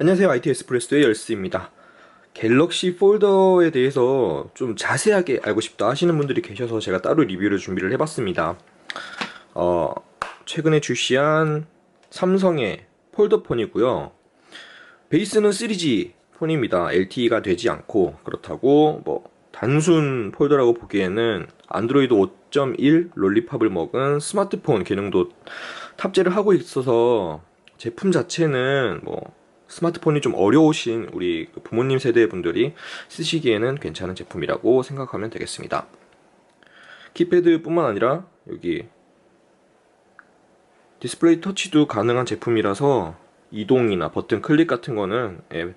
안녕하세요. IT 에스프레소의 열스입니다. 갤럭시 폴더에 대해서 좀 자세하게 알고 싶다 하시는 분들이 계셔서 제가 따로 리뷰를 준비를 해봤습니다. 어, 최근에 출시한 삼성의 폴더폰이고요. 베이스는 3G 폰입니다. LTE가 되지 않고 그렇다고 뭐 단순 폴더라고 보기에는 안드로이드 5.1 롤리팝을 먹은 스마트폰 기능도 탑재를 하고 있어서 제품 자체는 뭐 스마트폰이 좀 어려우신 우리 그 부모님 세대 분들이 쓰시기에는 괜찮은 제품이라고 생각하면 되겠습니다. 키패드뿐만 아니라 여기 디스플레이 터치도 가능한 제품이라서 이동이나 버튼 클릭 같은 거는 예,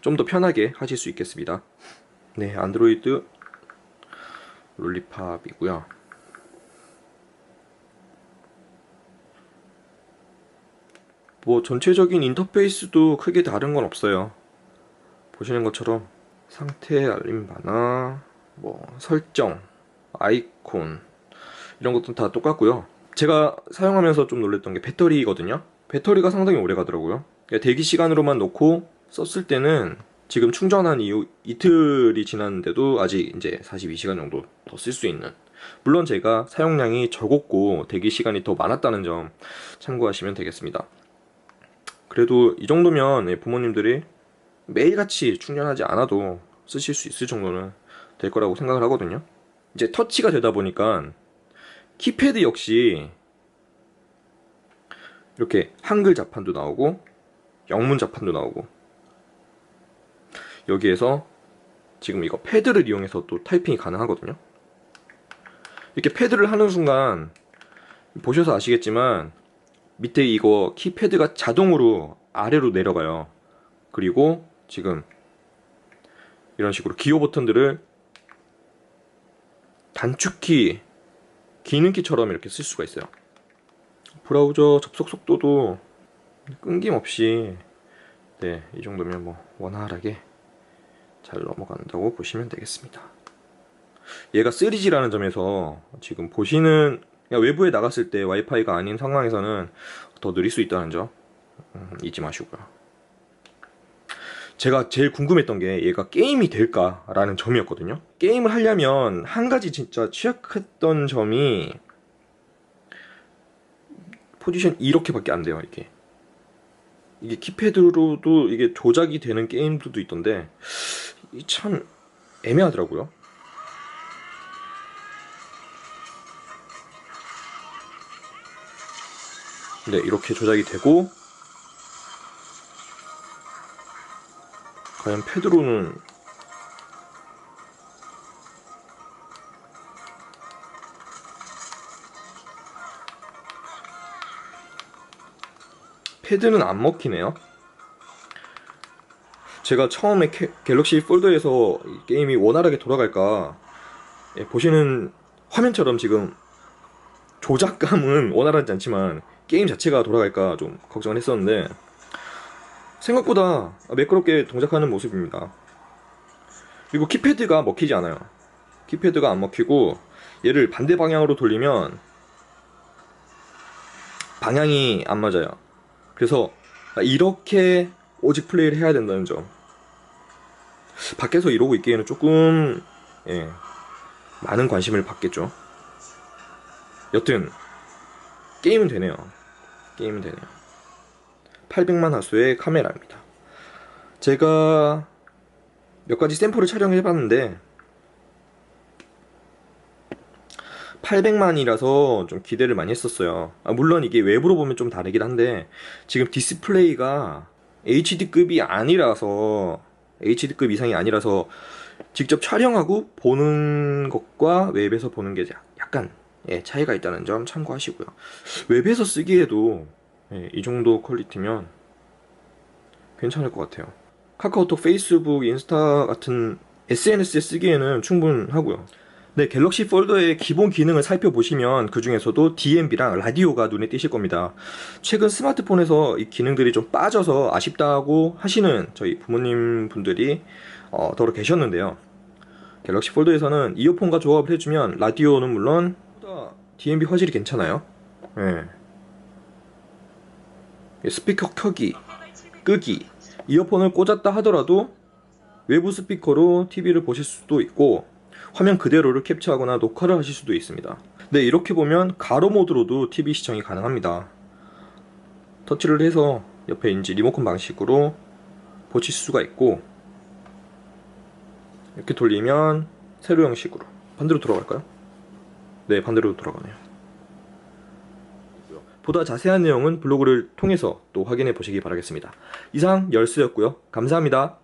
좀더 편하게 하실 수 있겠습니다. 네, 안드로이드 롤리팝이고요. 뭐 전체적인 인터페이스도 크게 다른 건 없어요. 보시는 것처럼 상태 알림 바나 뭐 설정, 아이콘 이런 것도 다 똑같고요. 제가 사용하면서 좀 놀랬던 게 배터리거든요. 배터리가 상당히 오래 가더라고요. 그러니까 대기 시간으로만 놓고 썼을 때는 지금 충전한 이후 이틀이 지났는데도 아직 이제 42시간 정도 더 쓸 수 있는 물론 제가 사용량이 적었고 대기 시간이 더 많았다는 점 참고하시면 되겠습니다. 그래도 이 정도면 예, 부모님들이 매일같이 충전하지 않아도 쓰실 수 있을 정도는 될 거라고 생각을 하거든요. 이제 터치가 되다 보니까 키패드 역시 이렇게 한글 자판도 나오고 영문 자판도 나오고 여기에서 지금 이거 패드를 이용해서 또 타이핑이 가능하거든요. 이렇게 패드를 하는 순간 보셔서 아시겠지만 밑에 이거 키패드가 자동으로 아래로 내려가요. 그리고 지금 이런 식으로 기호 버튼들을 단축키, 기능키처럼 이렇게 쓸 수가 있어요. 브라우저 접속 속도도 끊김없이 네, 이 정도면 뭐 원활하게 잘 넘어간다고 보시면 되겠습니다. 얘가 3G라는 점에서 지금 보시는 그냥 외부에 나갔을 때 와이파이가 아닌 상황에서는 더 느릴 수 있다는 점 음, 잊지 마시고요. 제가 제일 궁금했던 게 얘가 게임이 될까라는 점이었거든요. 게임을 하려면 한 가지 진짜 취약했던 점이 포지션 이렇게밖에 안 돼요. 이게 이게 키패드로도 이게 조작이 되는 게임들도 있던데 이참 애매하더라고요. 네, 이렇게 조작이 되고 과연 패드로는 패드는 안 먹히네요. 제가 처음에 캐- 갤럭시 폴더에서 이 게임이 원활하게 돌아갈까 예, 보시는 화면처럼 지금 조작감은 원활하지 않지만 게임 자체가 돌아갈까 좀 걱정을 했었는데 생각보다 매끄럽게 동작하는 모습입니다. 그리고 키패드가 먹히지 않아요. 키패드가 안 먹히고 얘를 반대 방향으로 돌리면 방향이 안 맞아요. 그래서 이렇게 오직 플레이를 해야 된다는 점. 밖에서 이러고 있기에는 조금 예, 많은 관심을 받겠죠. 여튼 게임은 되네요. 게임은 되네요. 800만 화소의 카메라입니다. 제가 몇 가지 샘플을 촬영해 봤는데 800만이라서 좀 기대를 많이 했었어요. 아, 물론 이게 외부로 보면 좀 다르긴 한데 지금 디스플레이가 HD급이 아니라서 HD급 이상이 아니라서 직접 촬영하고 보는 것과 웹에서 보는 게 약간 예, 차이가 있다는 점 참고하시고요. 웹에서 쓰기에도 예, 이 정도 퀄리티면 괜찮을 것 같아요. 카카오톡, 페이스북, 인스타 같은 SNS에 쓰기에는 충분하고요. 네, 갤럭시 폴더의 기본 기능을 살펴보시면 그 중에서도 DMB랑 라디오가 눈에 띄실 겁니다. 최근 스마트폰에서 이 기능들이 좀 빠져서 아쉽다고 하시는 저희 부모님 분들이 어, 더러 계셨는데요. 갤럭시 폴더에서는 이어폰과 조합을 해주면 라디오는 물론 DMB 화질이 괜찮아요. 예. 스피커 켜기, 끄기, 이어폰을 꽂았다 하더라도 외부 스피커로 TV를 보실 수도 있고 화면 그대로를 캡처하거나 녹화를 하실 수도 있습니다. 네, 이렇게 보면 가로 모드로도 TV 시청이 가능합니다. 터치를 해서 옆에 이제 리모컨 방식으로 보실 수가 있고 이렇게 돌리면 세로 형식으로 반대로 돌아갈까요? 네, 반대로 돌아가네요. 보다 자세한 내용은 블로그를 통해서 또 확인해 보시기 바라겠습니다. 이상 열수였고요. 감사합니다.